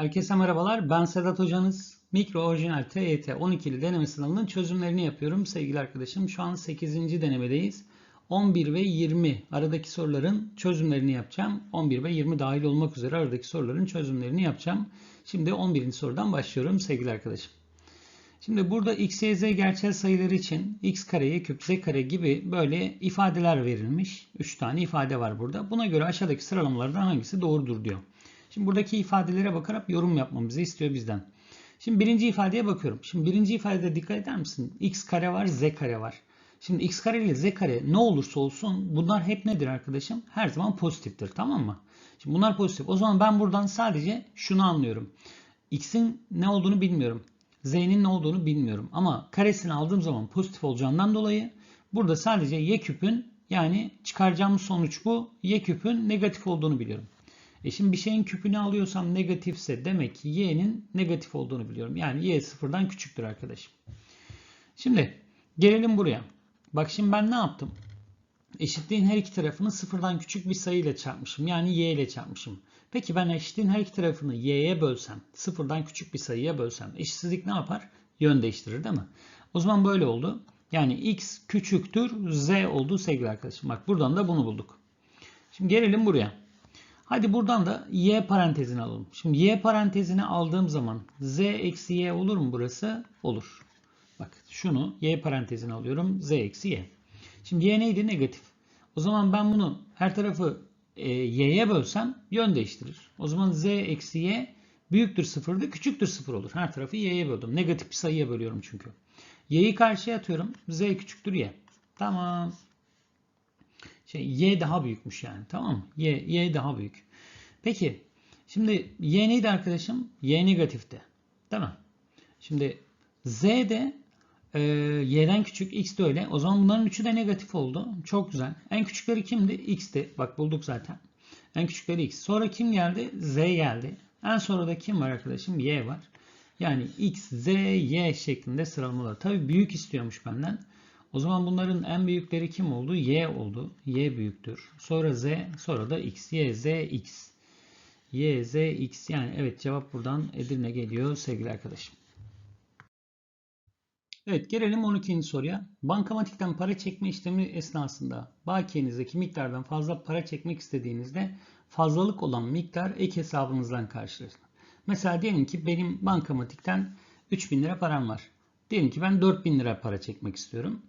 Herkese merhabalar. Ben Sedat Hocanız. Mikro Orijinal TYT 12'li deneme sınavının çözümlerini yapıyorum sevgili arkadaşım. Şu an 8. denemedeyiz. 11 ve 20 aradaki soruların çözümlerini yapacağım. 11 ve 20 dahil olmak üzere aradaki soruların çözümlerini yapacağım. Şimdi 11. sorudan başlıyorum sevgili arkadaşım. Şimdi burada x, y, z gerçel sayılar için x kare, y küp, z kare gibi böyle ifadeler verilmiş. 3 tane ifade var burada. Buna göre aşağıdaki sıralamalardan hangisi doğrudur diyor. Şimdi buradaki ifadelere bakarak yorum yapmamızı istiyor bizden. Şimdi birinci ifadeye bakıyorum. Şimdi birinci ifadede dikkat eder misin? x kare var, z kare var. Şimdi x kare ile z kare ne olursa olsun bunlar hep nedir arkadaşım? Her zaman pozitiftir tamam mı? Şimdi bunlar pozitif. O zaman ben buradan sadece şunu anlıyorum. x'in ne olduğunu bilmiyorum. z'nin ne olduğunu bilmiyorum. Ama karesini aldığım zaman pozitif olacağından dolayı burada sadece y küpün yani çıkaracağımız sonuç bu. y küpün negatif olduğunu biliyorum. E şimdi bir şeyin küpünü alıyorsam negatifse demek ki y'nin negatif olduğunu biliyorum. Yani y sıfırdan küçüktür arkadaşım. Şimdi gelelim buraya. Bak şimdi ben ne yaptım? Eşitliğin her iki tarafını sıfırdan küçük bir sayı ile çarpmışım. Yani y ile çarpmışım. Peki ben eşitliğin her iki tarafını y'ye bölsem, sıfırdan küçük bir sayıya bölsem eşitsizlik ne yapar? Yön değiştirir değil mi? O zaman böyle oldu. Yani x küçüktür z oldu sevgili arkadaşım. Bak buradan da bunu bulduk. Şimdi gelelim buraya. Hadi buradan da y parantezini alalım. Şimdi y parantezini aldığım zaman z eksi y olur mu burası? Olur. Bak şunu y parantezini alıyorum. z eksi y. Şimdi y neydi? Negatif. O zaman ben bunu her tarafı e, y'ye bölsem yön değiştirir. O zaman z eksi y büyüktür sıfırdı küçüktür sıfır olur. Her tarafı y'ye böldüm. Negatif bir sayıya bölüyorum çünkü. y'yi karşıya atıyorum. z küçüktür y. Tamam. Şey, y daha büyükmüş yani. Tamam mı? Y, y daha büyük. Peki. Şimdi y neydi arkadaşım? y negatifti. Değil mi? Şimdi z de e, y'den küçük, x de öyle. O zaman bunların üçü de negatif oldu. Çok güzel. En küçükleri kimdi? x'ti. Bak bulduk zaten. En küçükleri x. Sonra kim geldi? z geldi. En sonra da kim var arkadaşım? y var. Yani x, z, y şeklinde sıralamalar. Tabii büyük istiyormuş benden. O zaman bunların en büyükleri kim oldu? Y oldu. Y büyüktür. Sonra Z, sonra da X. Y, Z, X. Y, Z, X. Yani evet cevap buradan Edirne geliyor sevgili arkadaşım. Evet gelelim 12. soruya. Bankamatikten para çekme işlemi esnasında bakiyenizdeki miktardan fazla para çekmek istediğinizde fazlalık olan miktar ek hesabınızdan karşılaşır. Mesela diyelim ki benim bankamatikten 3000 lira param var. Diyelim ki ben 4000 lira para çekmek istiyorum.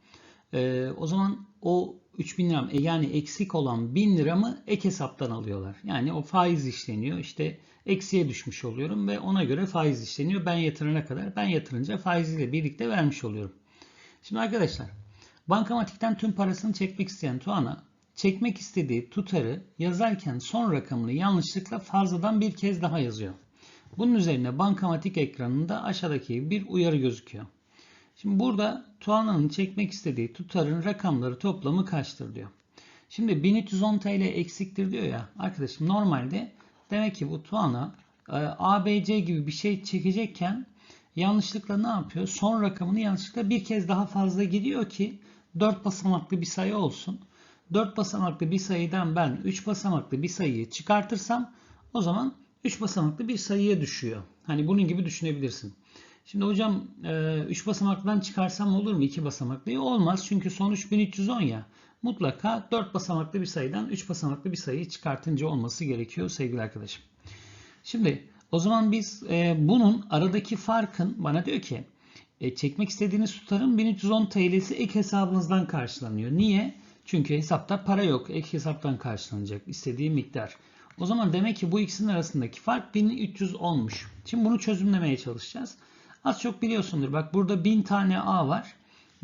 Ee, o zaman o 3000 liram e, yani eksik olan 1000 liramı ek hesaptan alıyorlar. Yani o faiz işleniyor. İşte eksiye düşmüş oluyorum ve ona göre faiz işleniyor. Ben yatırana kadar ben yatırınca faiziyle birlikte vermiş oluyorum. Şimdi arkadaşlar bankamatikten tüm parasını çekmek isteyen Tuana çekmek istediği tutarı yazarken son rakamını yanlışlıkla fazladan bir kez daha yazıyor. Bunun üzerine bankamatik ekranında aşağıdaki bir uyarı gözüküyor. Şimdi burada Tuana'nın çekmek istediği tutarın rakamları toplamı kaçtır diyor. Şimdi 1310 TL eksiktir diyor ya arkadaşım normalde demek ki bu Tuana e, ABC gibi bir şey çekecekken yanlışlıkla ne yapıyor? Son rakamını yanlışlıkla bir kez daha fazla giriyor ki 4 basamaklı bir sayı olsun. 4 basamaklı bir sayıdan ben 3 basamaklı bir sayıyı çıkartırsam o zaman 3 basamaklı bir sayıya düşüyor. Hani bunun gibi düşünebilirsin. Şimdi hocam 3 basamaktan çıkarsam olur mu 2 basamaklı? Olmaz çünkü sonuç 1310 ya. Mutlaka 4 basamaklı bir sayıdan 3 basamaklı bir sayıyı çıkartınca olması gerekiyor sevgili arkadaşım. Şimdi o zaman biz e, bunun aradaki farkın bana diyor ki e, çekmek istediğiniz tutarın 1310 TL'si ek hesabınızdan karşılanıyor. Niye? Çünkü hesapta para yok. Ek hesaptan karşılanacak istediği miktar. O zaman demek ki bu ikisinin arasındaki fark 1310'muş. Şimdi bunu çözümlemeye çalışacağız. Az çok biliyorsundur. Bak burada 1000 tane A var.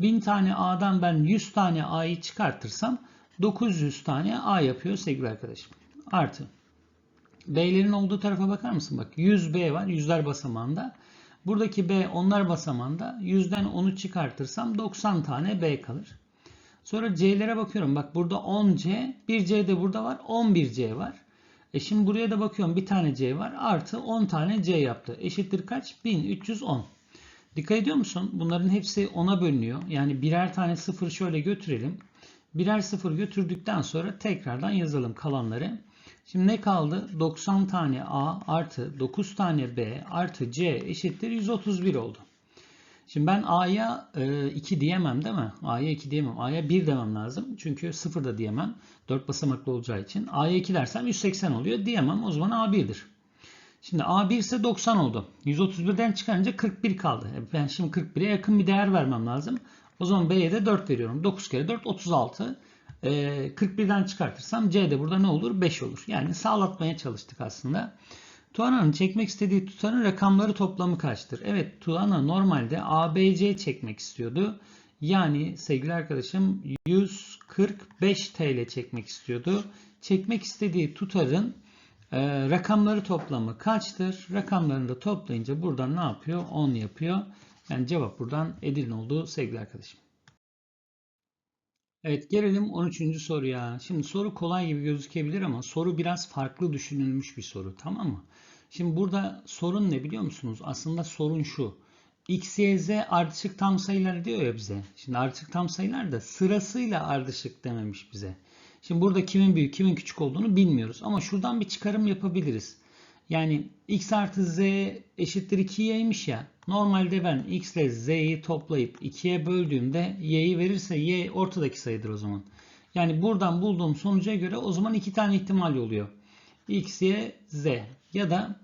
1000 tane A'dan ben 100 tane A'yı çıkartırsam 900 tane A yapıyor sevgili arkadaşım. Artı. B'lerin olduğu tarafa bakar mısın? Bak 100 B var. Yüzler basamağında. Buradaki B onlar basamağında. 100'den 10'u çıkartırsam 90 tane B kalır. Sonra C'lere bakıyorum. Bak burada 10C. Bir C de burada var. 11C var. E şimdi buraya da bakıyorum bir tane C var. Artı 10 tane C yaptı. Eşittir kaç? 1310. Dikkat ediyor musun? Bunların hepsi 10'a bölünüyor. Yani birer tane sıfır şöyle götürelim. Birer sıfır götürdükten sonra tekrardan yazalım kalanları. Şimdi ne kaldı? 90 tane A artı 9 tane B artı C eşittir 131 oldu. Şimdi ben A'ya 2 diyemem değil mi? A'ya 2 diyemem. A'ya 1 demem lazım. Çünkü 0 da diyemem. 4 basamaklı olacağı için. A'ya 2 dersem 180 oluyor. Diyemem. O zaman A 1'dir. Şimdi A1 ise 90 oldu. 131'den çıkarınca 41 kaldı. E, Ben şimdi 41'e yakın bir değer vermem lazım. O zaman B'ye de 4 veriyorum. 9 kere 4 36. Ee, 41'den çıkartırsam C'de burada ne olur? 5 olur. Yani sağlatmaya çalıştık aslında. Tuana'nın çekmek istediği tutarın rakamları toplamı kaçtır? Evet Tuana normalde ABC çekmek istiyordu. Yani sevgili arkadaşım 145 TL çekmek istiyordu. Çekmek istediği tutarın e, rakamları toplamı kaçtır? Rakamlarını da toplayınca buradan ne yapıyor? 10 yapıyor. Yani cevap buradan Edirne oldu sevgili arkadaşım. Evet gelelim 13. soruya. Şimdi soru kolay gibi gözükebilir ama soru biraz farklı düşünülmüş bir soru tamam mı? Şimdi burada sorun ne biliyor musunuz? Aslında sorun şu. X, Y, Z ardışık tam sayılar diyor ya bize. Şimdi ardışık tam sayılar da sırasıyla ardışık dememiş bize. Şimdi burada kimin büyük kimin küçük olduğunu bilmiyoruz. Ama şuradan bir çıkarım yapabiliriz. Yani x artı z eşittir 2y'ymiş ya. Normalde ben x ile z'yi toplayıp 2'ye böldüğümde y'yi verirse y ortadaki sayıdır o zaman. Yani buradan bulduğum sonuca göre o zaman iki tane ihtimal oluyor. x, y, z ya da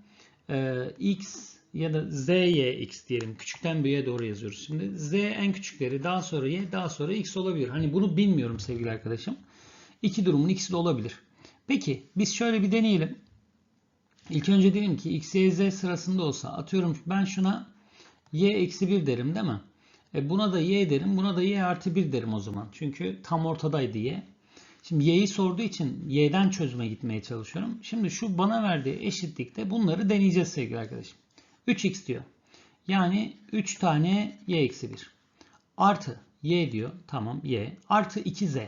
e, x ya da z, y, x diyelim. Küçükten büyüğe doğru yazıyoruz. Şimdi z en küçükleri daha sonra y daha sonra x olabilir. Hani bunu bilmiyorum sevgili arkadaşım. İki durumun ikisi de olabilir. Peki biz şöyle bir deneyelim. İlk önce diyelim ki x, y, z sırasında olsa atıyorum ben şuna y eksi 1 derim değil mi? E buna da y derim. Buna da y artı 1 derim o zaman. Çünkü tam ortadaydı y. Şimdi y'yi sorduğu için y'den çözüme gitmeye çalışıyorum. Şimdi şu bana verdiği eşitlikte bunları deneyeceğiz sevgili arkadaşım. 3x diyor. Yani 3 tane y eksi 1. Artı y diyor. Tamam y. Artı 2z.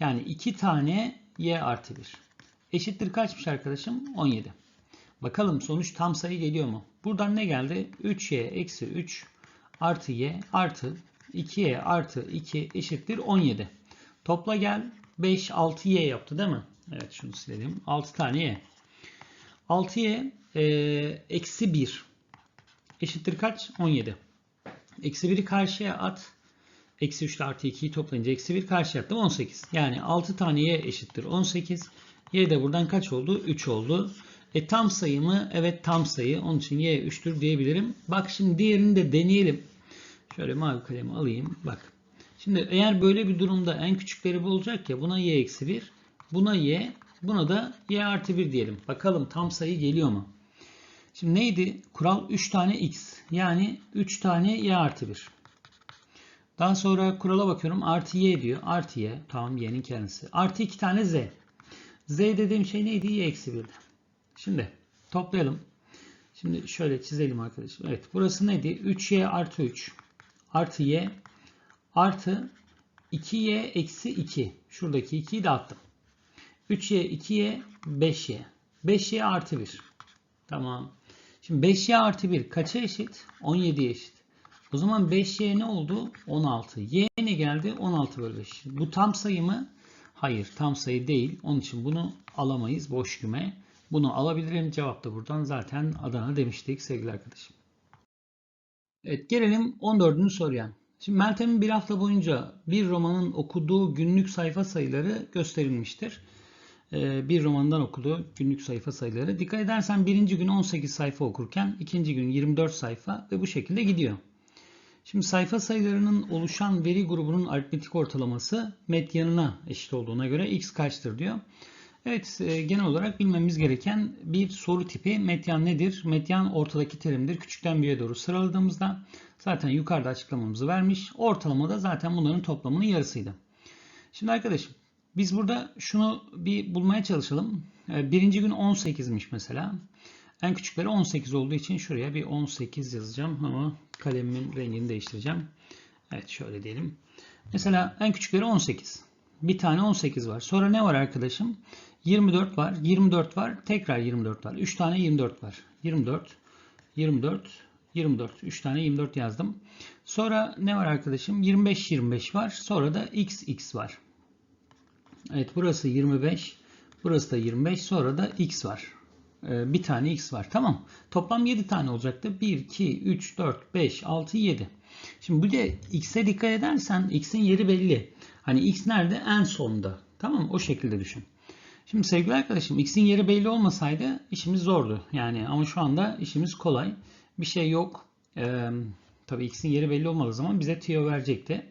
Yani 2 tane y artı 1. Eşittir kaçmış arkadaşım? 17. Bakalım sonuç tam sayı geliyor mu? Buradan ne geldi? 3y eksi 3 artı y artı 2y artı 2 eşittir 17. Topla gel 5 6y yaptı değil mi? Evet şunu silelim. 6 tane y. 6y e, eksi 1 eşittir kaç? 17. Eksi 1'i karşıya at. Eksi 3 ile artı 2'yi toplayınca eksi 1 karşıya attım 18. Yani 6 tane y eşittir 18. Y de buradan kaç oldu? 3 oldu. E tam sayı mı? Evet tam sayı. Onun için y 3'tür diyebilirim. Bak şimdi diğerini de deneyelim. Şöyle mavi kalemi alayım. Bak. Şimdi eğer böyle bir durumda en küçükleri bulacak ya buna y eksi 1. Buna y. Buna da y artı 1 diyelim. Bakalım tam sayı geliyor mu? Şimdi neydi? Kural 3 tane x. Yani 3 tane y artı 1. Daha sonra kurala bakıyorum. Artı y diyor. Artı y. Tamam y'nin kendisi. Artı 2 tane z. z dediğim şey neydi? y eksi 1'di. Şimdi toplayalım. Şimdi şöyle çizelim arkadaşlar. Evet burası neydi? 3y artı 3 artı y artı 2y eksi 2. Şuradaki 2'yi de attım. 3y 2y 5y. 5y artı 1. Tamam. Şimdi 5y artı 1 kaça eşit? 17'ye eşit. O zaman 5y ne oldu? 16. y ne geldi? 16 bölü 5. Bu tam sayı mı? Hayır tam sayı değil. Onun için bunu alamayız boş küme. Bunu alabilirim. Cevap da buradan zaten Adana demiştik sevgili arkadaşım. Evet gelelim 14. soruya. Şimdi Meltem'in bir hafta boyunca bir romanın okuduğu günlük sayfa sayıları gösterilmiştir. Ee, bir romandan okuduğu günlük sayfa sayıları. Dikkat edersen birinci gün 18 sayfa okurken ikinci gün 24 sayfa ve bu şekilde gidiyor. Şimdi sayfa sayılarının oluşan veri grubunun aritmetik ortalaması medyanına eşit olduğuna göre x kaçtır diyor. Evet e, genel olarak bilmemiz gereken bir soru tipi medyan nedir? Medyan ortadaki terimdir. Küçükten büyüğe doğru sıraladığımızda zaten yukarıda açıklamamızı vermiş. Ortalama da zaten bunların toplamının yarısıydı. Şimdi arkadaşım biz burada şunu bir bulmaya çalışalım. E, birinci gün 18'miş mesela. En küçükleri 18 olduğu için şuraya bir 18 yazacağım ama kalemimin rengini değiştireceğim. Evet şöyle diyelim. Mesela en küçükleri 18. Bir tane 18 var. Sonra ne var arkadaşım? 24 var. 24 var. Tekrar 24 var. 3 tane 24 var. 24, 24, 24. 3 tane 24 yazdım. Sonra ne var arkadaşım? 25, 25 var. Sonra da x, x var. Evet burası 25. Burası da 25. Sonra da x var. Ee, bir tane x var. Tamam. Toplam 7 tane olacaktı. 1, 2, 3, 4, 5, 6, 7. Şimdi bu de x'e dikkat edersen x'in yeri belli. Hani x nerede? En sonda. Tamam O şekilde düşün. Şimdi sevgili arkadaşım x'in yeri belli olmasaydı işimiz zordu. Yani ama şu anda işimiz kolay. Bir şey yok. Ee, tabii x'in yeri belli olmadığı zaman bize tüyo verecekti.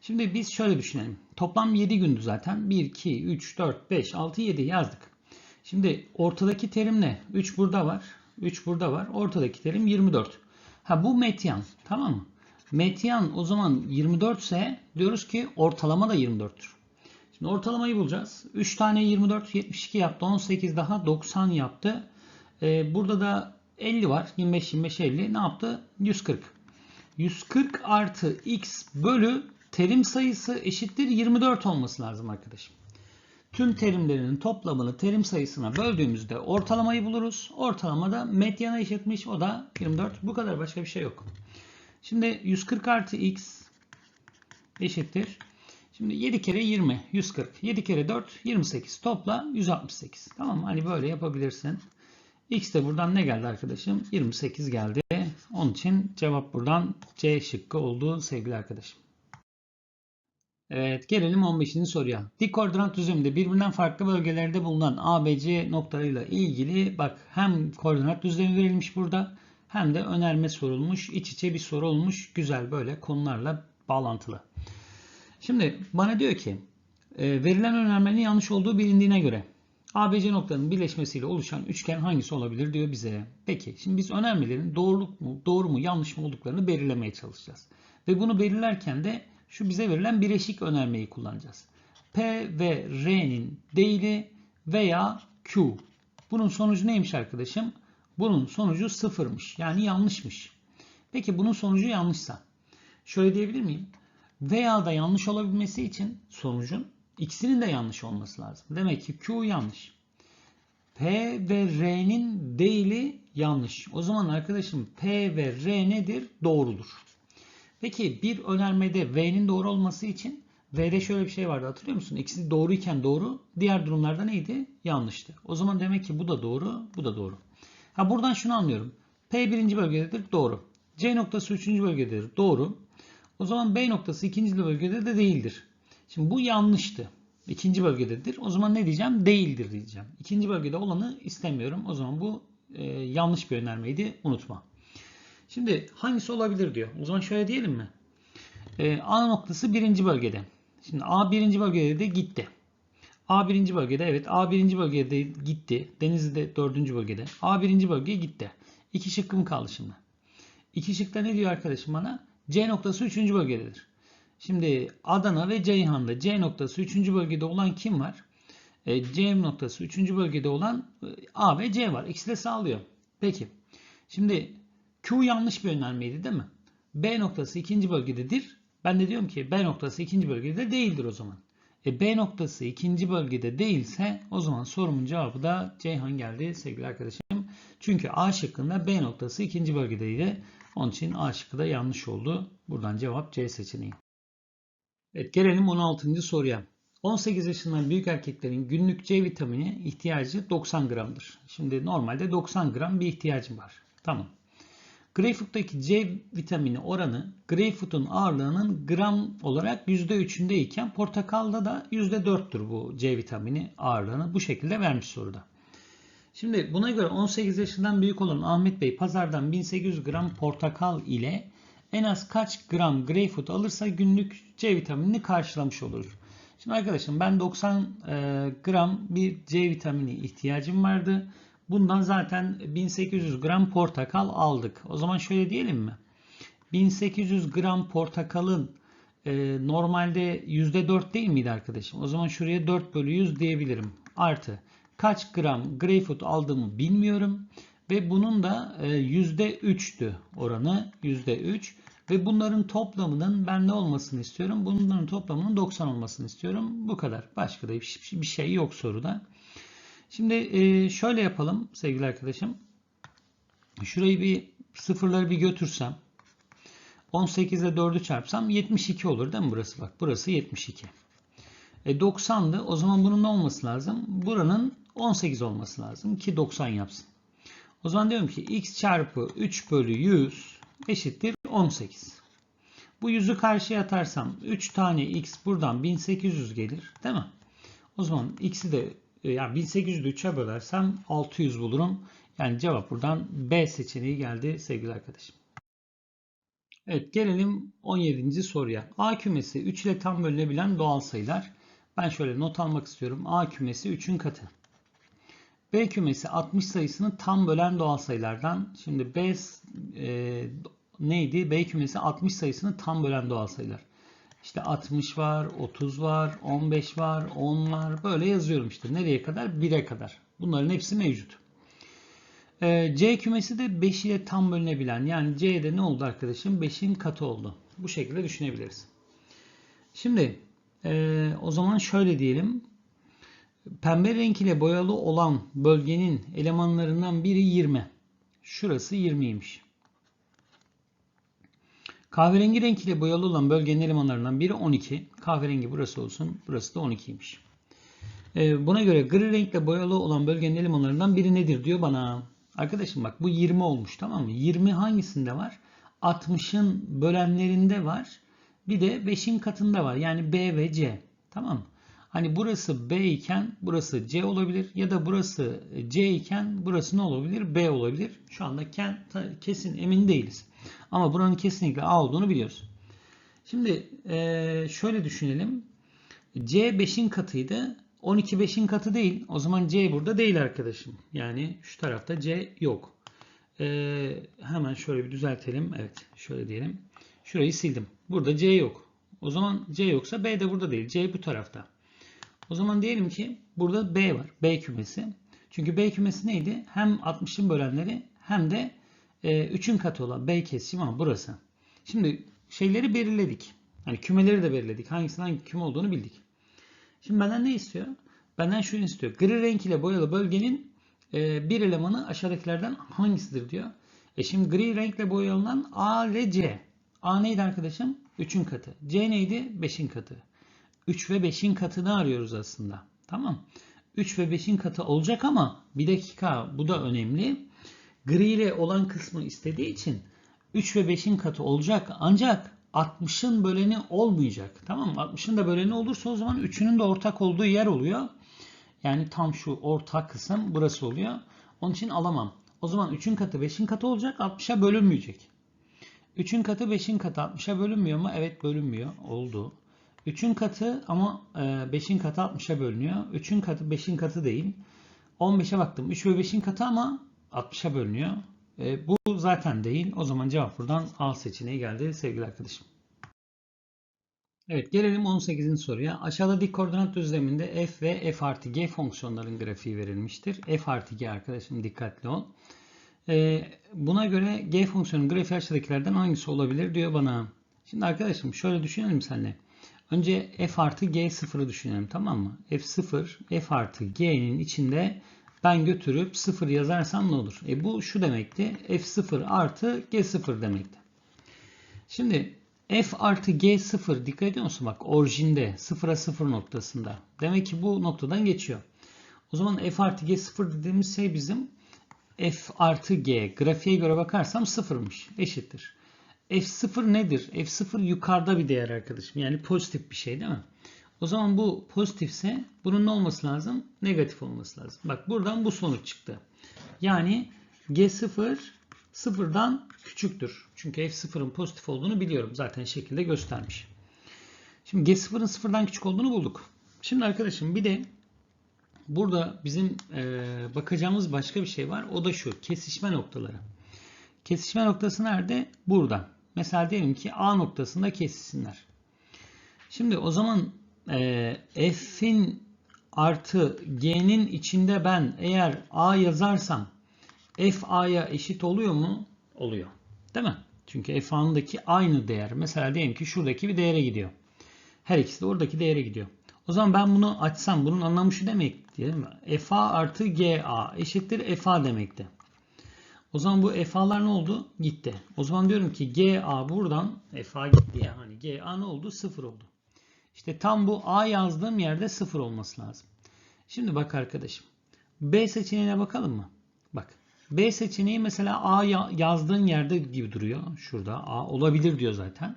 Şimdi biz şöyle düşünelim. Toplam 7 gündü zaten. 1, 2, 3, 4, 5, 6, 7 yazdık. Şimdi ortadaki terim ne? 3 burada var. 3 burada var. Ortadaki terim 24. Ha bu metyan. Tamam mı? Metyan o zaman 24 ise diyoruz ki ortalama da 24'tür. Şimdi ortalamayı bulacağız. 3 tane 24 72 yaptı. 18 daha 90 yaptı. Ee, burada da 50 var. 25 25 50 ne yaptı? 140. 140 artı x bölü terim sayısı eşittir 24 olması lazım arkadaşım. Tüm terimlerinin toplamını terim sayısına böldüğümüzde ortalamayı buluruz. Ortalama da medyana eşitmiş. O da 24. Bu kadar başka bir şey yok. Şimdi 140 artı x eşittir. Şimdi 7 kere 20 140. 7 kere 4 28. Topla 168. Tamam mı? Hani böyle yapabilirsin. X de buradan ne geldi arkadaşım? 28 geldi. Onun için cevap buradan C şıkkı oldu sevgili arkadaşım. Evet gelelim 15. soruya. Dik koordinat düzleminde birbirinden farklı bölgelerde bulunan ABC noktalarıyla ilgili bak hem koordinat düzlemi verilmiş burada hem de önerme sorulmuş. iç içe bir soru olmuş. Güzel böyle konularla bağlantılı. Şimdi bana diyor ki e, verilen önermenin yanlış olduğu bilindiğine göre ABC noktalarının birleşmesiyle oluşan üçgen hangisi olabilir diyor bize. Peki şimdi biz önermelerin doğruluk mu, doğru mu yanlış mı olduklarını belirlemeye çalışacağız. Ve bunu belirlerken de şu bize verilen bileşik önermeyi kullanacağız. P ve R'nin değili veya Q. Bunun sonucu neymiş arkadaşım? Bunun sonucu sıfırmış. Yani yanlışmış. Peki bunun sonucu yanlışsa? Şöyle diyebilir miyim? Veya da yanlış olabilmesi için sonucun ikisinin de yanlış olması lazım. Demek ki Q yanlış. P ve R'nin değili yanlış. O zaman arkadaşım P ve R nedir? Doğrudur. Peki bir önermede V'nin doğru olması için V'de şöyle bir şey vardı hatırlıyor musun? İkisi doğruyken doğru, diğer durumlarda neydi? Yanlıştı. O zaman demek ki bu da doğru, bu da doğru. Ha buradan şunu anlıyorum. P birinci bölgededir, doğru. C noktası üçüncü bölgededir, doğru. O zaman B noktası ikinci bölgede de değildir. Şimdi bu yanlıştı. İkinci bölgededir. O zaman ne diyeceğim? Değildir diyeceğim. İkinci bölgede olanı istemiyorum. O zaman bu e, yanlış bir önermeydi. Unutma. Şimdi hangisi olabilir diyor. O zaman şöyle diyelim mi? E, A noktası birinci bölgede. Şimdi A birinci bölgede de gitti. A birinci bölgede evet A birinci bölgede gitti. Denizli de dördüncü bölgede. A birinci bölgeye gitti. İki şıkkım kaldı şimdi. İki şıkta ne diyor arkadaşım bana? C noktası üçüncü bölgededir. Şimdi Adana ve Ceyhan'da C noktası üçüncü bölgede olan kim var? E, C noktası üçüncü bölgede olan e, A ve C var. İkisi de sağlıyor. Peki. Şimdi Q yanlış bir önermeydi değil mi? B noktası ikinci bölgededir. Ben de diyorum ki B noktası ikinci bölgede değildir o zaman. E, B noktası ikinci bölgede değilse o zaman sorumun cevabı da Ceyhan geldi sevgili arkadaşım. Çünkü A şıkkında B noktası ikinci bölgedeydi. Onun için A şıkkı da yanlış oldu. Buradan cevap C seçeneği. Evet gelelim 16. soruya. 18 yaşından büyük erkeklerin günlük C vitamini ihtiyacı 90 gramdır. Şimdi normalde 90 gram bir ihtiyacım var. Tamam. Greyfurt'taki C vitamini oranı Greyfurt'un ağırlığının gram olarak %3'ünde iken portakalda da %4'tür bu C vitamini ağırlığını. Bu şekilde vermiş soruda. Şimdi buna göre 18 yaşından büyük olan Ahmet Bey pazardan 1800 gram portakal ile en az kaç gram greyfurt alırsa günlük C vitaminini karşılamış olur. Şimdi arkadaşım ben 90 e, gram bir C vitamini ihtiyacım vardı. Bundan zaten 1800 gram portakal aldık. O zaman şöyle diyelim mi? 1800 gram portakalın e, normalde %4 değil miydi arkadaşım? O zaman şuraya 4 bölü 100 diyebilirim. Artı kaç gram greyfurt aldığımı bilmiyorum. Ve bunun da %3'tü e, oranı. %3. Ve bunların toplamının ben ne olmasını istiyorum? Bunların toplamının 90 olmasını istiyorum. Bu kadar. Başka da bir şey yok soruda. Şimdi e, şöyle yapalım sevgili arkadaşım. Şurayı bir sıfırları bir götürsem 18 ile 4'ü çarpsam 72 olur değil mi burası? Bak burası 72. E 90'dı. O zaman bunun ne olması lazım? Buranın 18 olması lazım ki 90 yapsın. O zaman diyorum ki x çarpı 3 bölü 100 eşittir 18. Bu 100'ü karşıya atarsam 3 tane x buradan 1800 gelir. Değil mi? O zaman x'i de e, yani 1800'ü 3'e bölersem 600 bulurum. Yani cevap buradan B seçeneği geldi sevgili arkadaşım. Evet gelelim 17. soruya. A kümesi 3 ile tam bölünebilen doğal sayılar. Ben şöyle not almak istiyorum. A kümesi 3'ün katı. B kümesi 60 sayısını tam bölen doğal sayılardan. Şimdi B e, neydi? B kümesi 60 sayısını tam bölen doğal sayılar. İşte 60 var, 30 var, 15 var, 10 var. Böyle yazıyorum işte. Nereye kadar? 1'e kadar. Bunların hepsi mevcut. Ee, C kümesi de 5 ile tam bölünebilen. Yani C'de ne oldu arkadaşım? 5'in katı oldu. Bu şekilde düşünebiliriz. Şimdi e, o zaman şöyle diyelim. Pembe renk ile boyalı olan bölgenin elemanlarından biri 20. Şurası 20'ymiş. Kahverengi renk ile boyalı olan bölgenin elemanlarından biri 12. Kahverengi burası olsun. Burası da 12'ymiş. Ee, buna göre gri renkle boyalı olan bölgenin elemanlarından biri nedir diyor bana. Arkadaşım bak bu 20 olmuş tamam mı? 20 hangisinde var? 60'ın bölenlerinde var. Bir de 5'in katında var. Yani B ve C. Tamam mı? Hani burası B iken burası C olabilir ya da burası C iken burası ne olabilir? B olabilir. Şu anda kesin emin değiliz. Ama buranın kesinlikle A olduğunu biliyoruz. Şimdi şöyle düşünelim. C 5'in katıydı. 12 5'in katı değil. O zaman C burada değil arkadaşım. Yani şu tarafta C yok. Ee, hemen şöyle bir düzeltelim. Evet şöyle diyelim. Şurayı sildim. Burada C yok. O zaman C yoksa B de burada değil. C bu tarafta. O zaman diyelim ki burada B var. B kümesi. Çünkü B kümesi neydi? Hem 60'ın bölenleri hem de e, 3'ün katı olan B kesişimi ama burası. Şimdi şeyleri belirledik. Hani kümeleri de belirledik. Hangisinin hangi küme olduğunu bildik. Şimdi benden ne istiyor? Benden şunu istiyor. Gri renk ile boyalı bölgenin e, bir elemanı aşağıdakilerden hangisidir diyor. E şimdi gri renkle boyalılan A ve C. A neydi arkadaşım? 3'ün katı. C neydi? 5'in katı. 3 ve 5'in katını arıyoruz aslında. Tamam. 3 ve 5'in katı olacak ama bir dakika bu da önemli. Gri ile olan kısmı istediği için 3 ve 5'in katı olacak ancak 60'ın böleni olmayacak. Tamam mı? 60'ın da böleni olursa o zaman 3'ünün de ortak olduğu yer oluyor. Yani tam şu ortak kısım burası oluyor. Onun için alamam. O zaman 3'ün katı 5'in katı olacak. 60'a bölünmeyecek. 3'ün katı 5'in katı 60'a bölünmüyor mu? Evet bölünmüyor. Oldu. 3'ün katı ama 5'in katı 60'a bölünüyor. 3'ün katı 5'in katı değil. 15'e baktım. 3 ve 5'in katı ama 60'a bölünüyor. E, bu zaten değil. O zaman cevap buradan A seçeneği geldi sevgili arkadaşım. Evet gelelim 18. soruya. Aşağıda dik koordinat düzleminde f ve f artı g fonksiyonların grafiği verilmiştir. f artı g arkadaşım dikkatli ol. E, buna göre g fonksiyonun grafiği aşağıdakilerden hangisi olabilir diyor bana. Şimdi arkadaşım şöyle düşünelim seninle. Önce f artı g sıfırı düşünelim tamam mı? f0 f artı g'nin içinde ben götürüp 0 yazarsam ne olur? E bu şu demekti. F0 artı G0 demekti. Şimdi F artı G0 dikkat ediyor musun? Bak orijinde 0'a 0 noktasında. Demek ki bu noktadan geçiyor. O zaman F artı G0 dediğimiz şey bizim F artı G. Grafiğe göre bakarsam 0'mış. Eşittir. F0 nedir? F0 yukarıda bir değer arkadaşım. Yani pozitif bir şey değil mi? O zaman bu pozitifse bunun ne olması lazım? Negatif olması lazım. Bak buradan bu sonuç çıktı. Yani G0 sıfırdan küçüktür. Çünkü F0'ın pozitif olduğunu biliyorum. Zaten şekilde göstermiş. Şimdi G0'ın sıfırdan küçük olduğunu bulduk. Şimdi arkadaşım bir de burada bizim e, bakacağımız başka bir şey var. O da şu. Kesişme noktaları. Kesişme noktası nerede? Burada. Mesela diyelim ki A noktasında kesişsinler. Şimdi o zaman e, f'in artı g'nin içinde ben eğer a yazarsam f a'ya eşit oluyor mu? Oluyor. Değil mi? Çünkü f a'ndaki aynı değer. Mesela diyelim ki şuradaki bir değere gidiyor. Her ikisi de oradaki değere gidiyor. O zaman ben bunu açsam bunun anlamı şu demek değil mi? f a artı g a eşittir f a demekti. O zaman bu f a'lar ne oldu? Gitti. O zaman diyorum ki g a buradan f a gitti ya. Hani g a ne oldu? Sıfır oldu. İşte tam bu A yazdığım yerde 0 olması lazım. Şimdi bak arkadaşım. B seçeneğine bakalım mı? Bak. B seçeneği mesela A ya- yazdığın yerde gibi duruyor. Şurada A olabilir diyor zaten.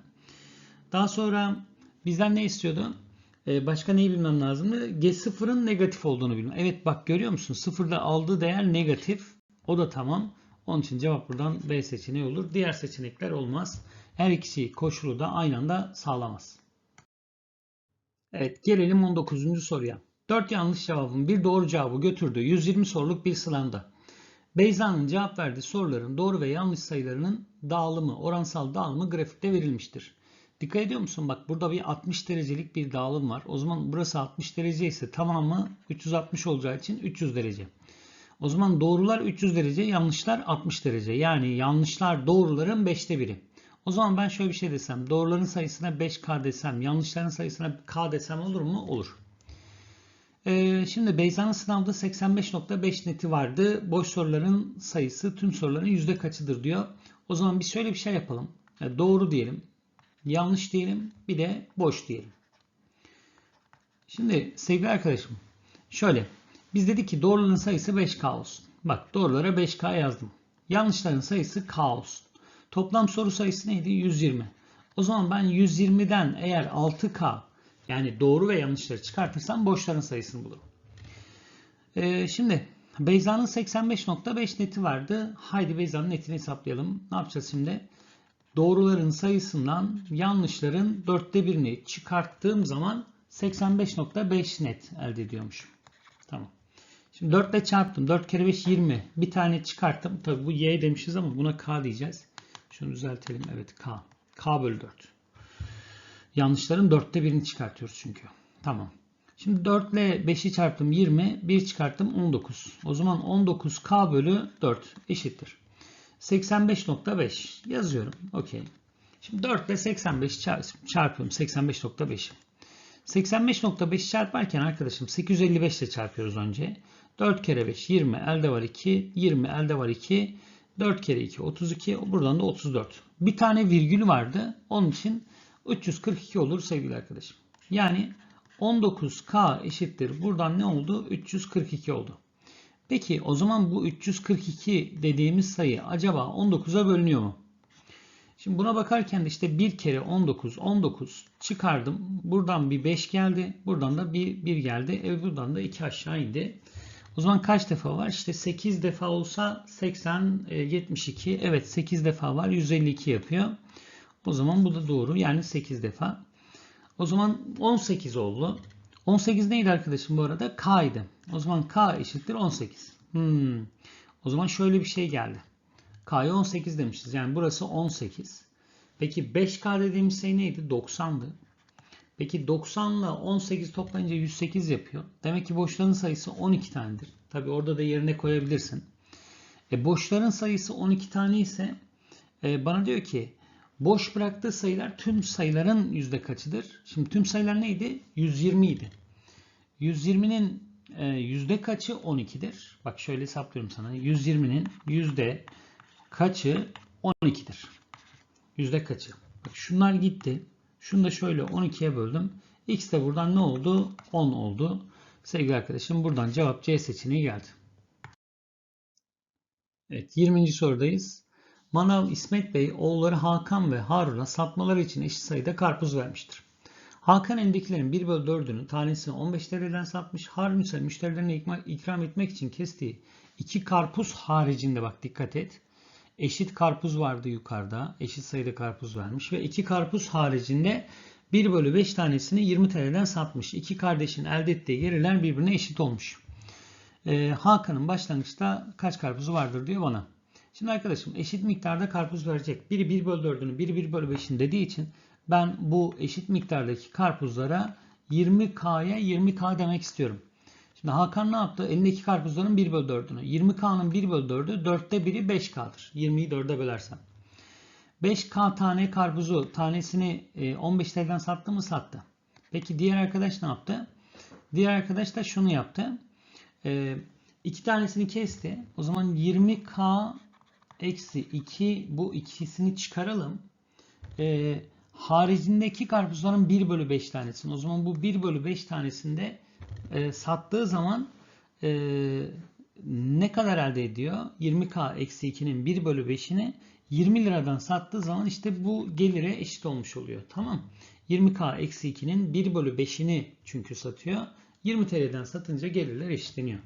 Daha sonra bizden ne istiyordu? Ee, başka neyi bilmem lazımdı? G0'ın negatif olduğunu bilmem. Evet bak görüyor musun? Sıfırda aldığı değer negatif. O da tamam. Onun için cevap buradan B seçeneği olur. Diğer seçenekler olmaz. Her ikisi koşulu da aynı anda sağlamaz. Evet gelelim 19. soruya. 4 yanlış cevabın bir doğru cevabı götürdüğü 120 soruluk bir sılanda. Beyza'nın cevap verdiği soruların doğru ve yanlış sayılarının dağılımı, oransal dağılımı grafikte verilmiştir. Dikkat ediyor musun? Bak burada bir 60 derecelik bir dağılım var. O zaman burası 60 derece ise tamamı 360 olacağı için 300 derece. O zaman doğrular 300 derece, yanlışlar 60 derece. Yani yanlışlar doğruların 5'te biri. O zaman ben şöyle bir şey desem. Doğruların sayısına 5K desem, yanlışların sayısına K desem olur mu? Olur. Ee, şimdi Beyza'nın sınavda 85.5 neti vardı. Boş soruların sayısı tüm soruların yüzde kaçıdır diyor. O zaman biz şöyle bir şey yapalım. Yani doğru diyelim. Yanlış diyelim. Bir de boş diyelim. Şimdi sevgili arkadaşım şöyle biz dedik ki doğruların sayısı 5K olsun. Bak doğrulara 5K yazdım. Yanlışların sayısı K olsun. Toplam soru sayısı neydi? 120. O zaman ben 120'den eğer 6K yani doğru ve yanlışları çıkartırsam boşların sayısını bulurum. Ee, şimdi Beyza'nın 85.5 neti vardı. Haydi Beyza'nın netini hesaplayalım. Ne yapacağız şimdi? Doğruların sayısından yanlışların dörtte birini çıkarttığım zaman 85.5 net elde ediyormuşum. Tamam. Şimdi 4 ile çarptım. 4 kere 5 20. Bir tane çıkarttım. Tabi bu y demişiz ama buna k diyeceğiz. Şunu düzeltelim. Evet k. k bölü 4. Yanlışların dörtte birini çıkartıyoruz çünkü. Tamam. Şimdi 4 ile 5'i çarptım 20. 1 çıkarttım 19. O zaman 19k bölü 4 eşittir. 85.5 yazıyorum. Okey. Şimdi 4 ile 85 çarpıyorum. 85.5'i. 85.5 çarparken arkadaşım 855 ile çarpıyoruz önce. 4 kere 5 20 elde var 2. 20 elde var 2. 4 kere 2 32. Buradan da 34. Bir tane virgül vardı. Onun için 342 olur sevgili arkadaşım. Yani 19K eşittir. Buradan ne oldu? 342 oldu. Peki o zaman bu 342 dediğimiz sayı acaba 19'a bölünüyor mu? Şimdi buna bakarken de işte 1 kere 19, 19 çıkardım. Buradan bir 5 geldi. Buradan da bir 1 geldi. E buradan da 2 aşağı indi. O zaman kaç defa var? İşte 8 defa olsa 80, 72. Evet 8 defa var. 152 yapıyor. O zaman bu da doğru. Yani 8 defa. O zaman 18 oldu. 18 neydi arkadaşım bu arada? K idi. O zaman K eşittir 18. Hmm. O zaman şöyle bir şey geldi. K'ya 18 demişiz. Yani burası 18. Peki 5K dediğimiz sayı neydi? 90'dı. Peki 90 ile 18 toplayınca 108 yapıyor. Demek ki boşların sayısı 12 tanedir. Tabi orada da yerine koyabilirsin. E boşların sayısı 12 tane ise e, bana diyor ki boş bıraktığı sayılar tüm sayıların yüzde kaçıdır? Şimdi tüm sayılar neydi? 120 idi. 120'nin e, yüzde kaçı 12'dir? Bak şöyle hesaplıyorum sana. 120'nin yüzde kaçı 12'dir? Yüzde kaçı? Bak şunlar gitti. Şunu da şöyle 12'ye böldüm. X de buradan ne oldu? 10 oldu. Sevgili arkadaşım buradan cevap C seçeneği geldi. Evet 20. sorudayız. Manav İsmet Bey oğulları Hakan ve Harun'a satmaları için eşit sayıda karpuz vermiştir. Hakan elindekilerin 1 bölü 4'ünü tanesini 15 TL'den satmış. Harun ise müşterilerine ikram etmek için kestiği 2 karpuz haricinde bak dikkat et. Eşit karpuz vardı yukarıda. Eşit sayıda karpuz vermiş ve 2 karpuz haricinde 1 bölü 5 tanesini 20 TL'den satmış. İki kardeşin elde ettiği gelirler birbirine eşit olmuş. Ee, Hakan'ın başlangıçta kaç karpuzu vardır diyor bana. Şimdi arkadaşım eşit miktarda karpuz verecek. Biri 1 bölü 4'ünü, biri 1 bölü 5'ini dediği için ben bu eşit miktardaki karpuzlara 20K'ya 20K demek istiyorum. Şimdi Hakan ne yaptı? Elindeki karpuzların 1 bölü 4'ünü. 20K'nın 1 bölü 4'ü 4'te 1'i 5K'dır. 20'yi 4'e bölersem. 5K tane karpuzu tanesini 15 TL'den sattı mı? Sattı. Peki diğer arkadaş ne yaptı? Diğer arkadaş da şunu yaptı. E, iki tanesini kesti. O zaman 20K eksi 2 bu ikisini çıkaralım. E, Haricindeki karpuzların 1 bölü 5 tanesini. O zaman bu 1 bölü 5 tanesinde e, sattığı zaman e, ne kadar elde ediyor? 20k eksi 2'nin 1 bölü 5'ini 20 liradan sattığı zaman işte bu gelire eşit olmuş oluyor. Tamam. 20k eksi 2'nin 1 bölü 5'ini çünkü satıyor. 20 TL'den satınca gelirler eşitleniyor.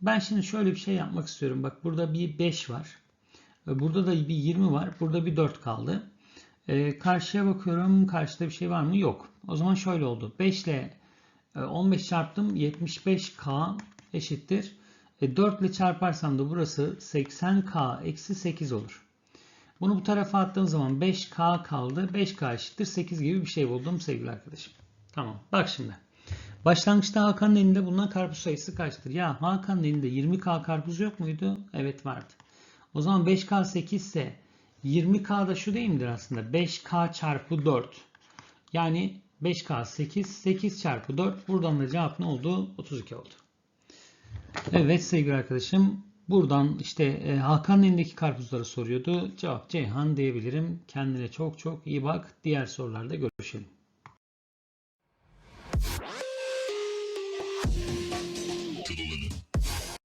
Ben şimdi şöyle bir şey yapmak istiyorum. Bak burada bir 5 var. Burada da bir 20 var. Burada bir 4 kaldı. Ee, karşıya bakıyorum. Karşıda bir şey var mı? Yok. O zaman şöyle oldu. 5 ile 15 çarptım. 75k eşittir. E, 4 ile çarparsam da burası 80k eksi 8 olur. Bunu bu tarafa attığım zaman 5k kaldı. 5k eşittir 8 gibi bir şey buldum sevgili arkadaşım. Tamam. Bak şimdi. Başlangıçta Hakan'ın elinde bulunan karpuz sayısı kaçtır? Ya Hakan'ın elinde 20k karpuz yok muydu? Evet vardı. O zaman 5k 8 ise 20k da şu değil midir aslında? 5k çarpı 4. Yani 5k 8, 8 çarpı 4. Buradan da cevap ne oldu? 32 oldu. Evet sevgili arkadaşım. Buradan işte e, Hakan'ın elindeki karpuzları soruyordu. Cevap Ceyhan diyebilirim. Kendine çok çok iyi bak. Diğer sorularda görüşelim.